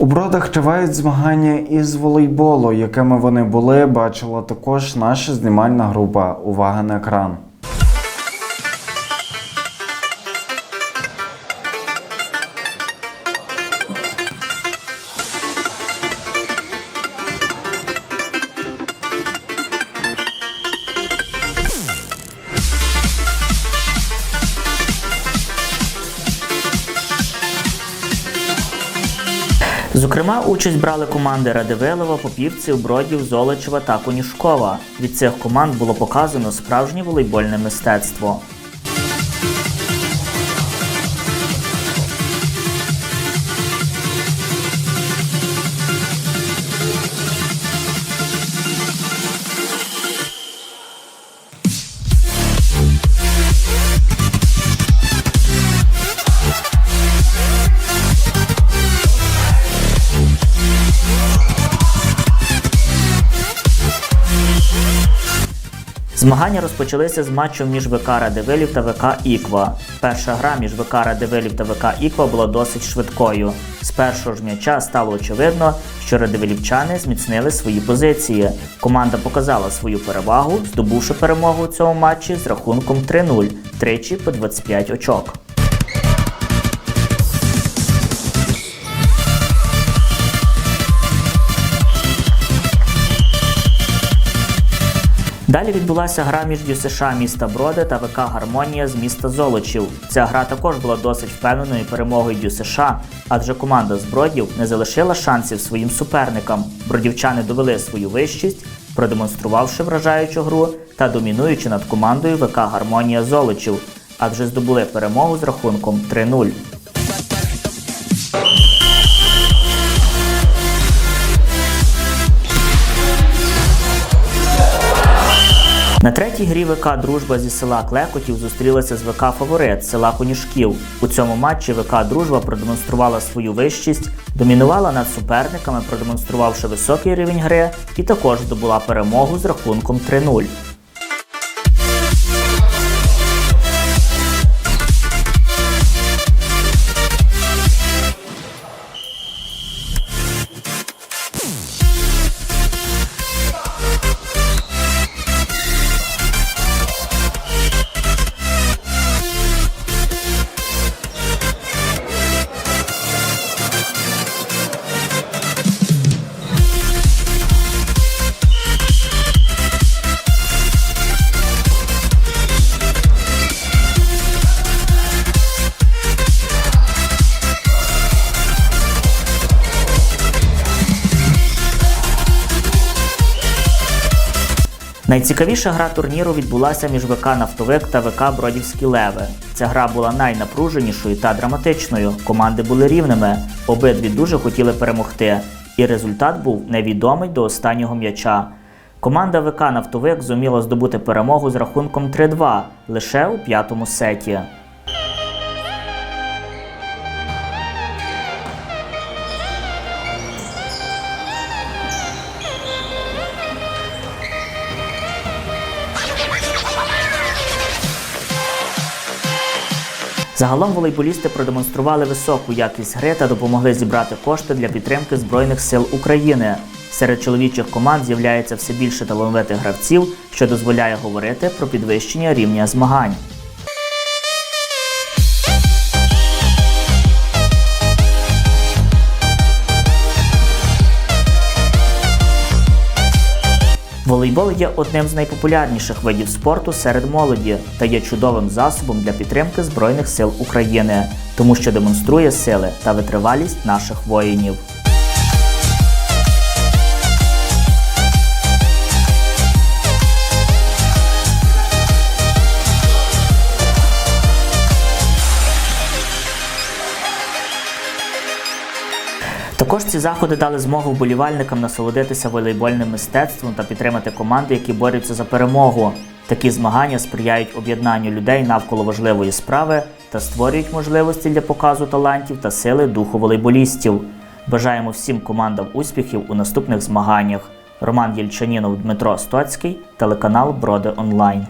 У бродах тривають змагання із волейболу, якими вони були, бачила також наша знімальна група. Увага на екран. Зокрема, участь брали команди Радивилова, Попівців, Бродів, Золочева та Конюшкова. Від цих команд було показано справжнє волейбольне мистецтво. Змагання розпочалися з матчу між ВК Радивилів та ВК Іква. Перша гра між ВК Радивилів та ВК Іква була досить швидкою. З першого ж м'яча стало очевидно, що радивилівчани зміцнили свої позиції. Команда показала свою перевагу, здобувши перемогу у цьому матчі з рахунком 3-0, тричі по 25 очок. Далі відбулася гра між ДЮСШ міста Броди та ВК Гармонія з міста Золочів. Ця гра також була досить впевненою перемогою ДЮСШ, адже команда з Бродів не залишила шансів своїм суперникам. Бродівчани довели свою вищість, продемонструвавши вражаючу гру та домінуючи над командою ВК Гармонія Золочів, адже здобули перемогу з рахунком 3-0. На третій грі ВК Дружба зі села Клекотів зустрілася з ВК Фаворит села Конюшків. У цьому матчі ВК Дружба продемонструвала свою вищість, домінувала над суперниками, продемонструвавши високий рівень гри, і також здобула перемогу з рахунком 3-0. Найцікавіша гра турніру відбулася між ВК Нафтовик та ВК Бродівські Леви. Ця гра була найнапруженішою та драматичною. Команди були рівними, обидві дуже хотіли перемогти, і результат був невідомий до останнього м'яча. Команда ВК Нафтовик зуміла здобути перемогу з рахунком 3-2 лише у п'ятому сеті. Загалом волейболісти продемонстрували високу якість гри та допомогли зібрати кошти для підтримки Збройних сил України. Серед чоловічих команд з'являється все більше талановитих гравців, що дозволяє говорити про підвищення рівня змагань. Волейбол є одним з найпопулярніших видів спорту серед молоді та є чудовим засобом для підтримки Збройних сил України, тому що демонструє сили та витривалість наших воїнів. Також ці заходи дали змогу вболівальникам насолодитися волейбольним мистецтвом та підтримати команди, які борються за перемогу. Такі змагання сприяють об'єднанню людей навколо важливої справи та створюють можливості для показу талантів та сили духу волейболістів. Бажаємо всім командам успіхів у наступних змаганнях. Роман Єльчанінов, Дмитро Стоцький, телеканал Броди Онлайн.